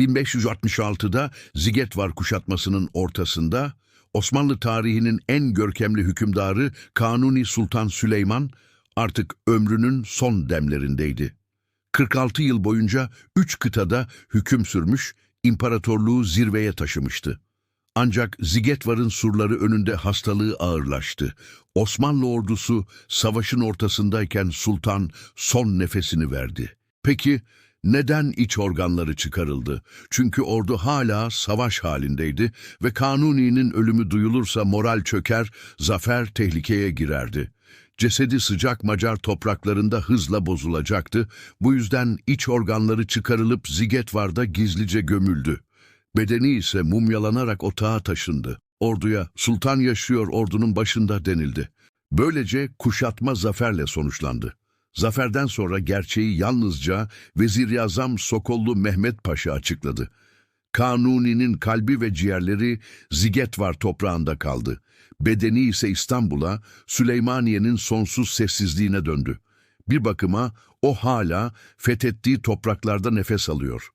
1566'da Zigetvar kuşatmasının ortasında Osmanlı tarihinin en görkemli hükümdarı Kanuni Sultan Süleyman artık ömrünün son demlerindeydi. 46 yıl boyunca üç kıtada hüküm sürmüş, imparatorluğu zirveye taşımıştı. Ancak Zigetvar'ın surları önünde hastalığı ağırlaştı. Osmanlı ordusu savaşın ortasındayken sultan son nefesini verdi. Peki neden iç organları çıkarıldı? Çünkü ordu hala savaş halindeydi ve Kanuni'nin ölümü duyulursa moral çöker, zafer tehlikeye girerdi. Cesedi sıcak Macar topraklarında hızla bozulacaktı. Bu yüzden iç organları çıkarılıp Zigetvar'da gizlice gömüldü. Bedeni ise mumyalanarak otağa taşındı. Orduya sultan yaşıyor ordunun başında denildi. Böylece kuşatma zaferle sonuçlandı. Zaferden sonra gerçeği yalnızca Vezir-i Sokollu Mehmet Paşa açıkladı. Kanuni'nin kalbi ve ciğerleri Zigetvar toprağında kaldı. Bedeni ise İstanbul'a, Süleymaniye'nin sonsuz sessizliğine döndü. Bir bakıma o hala fethettiği topraklarda nefes alıyor.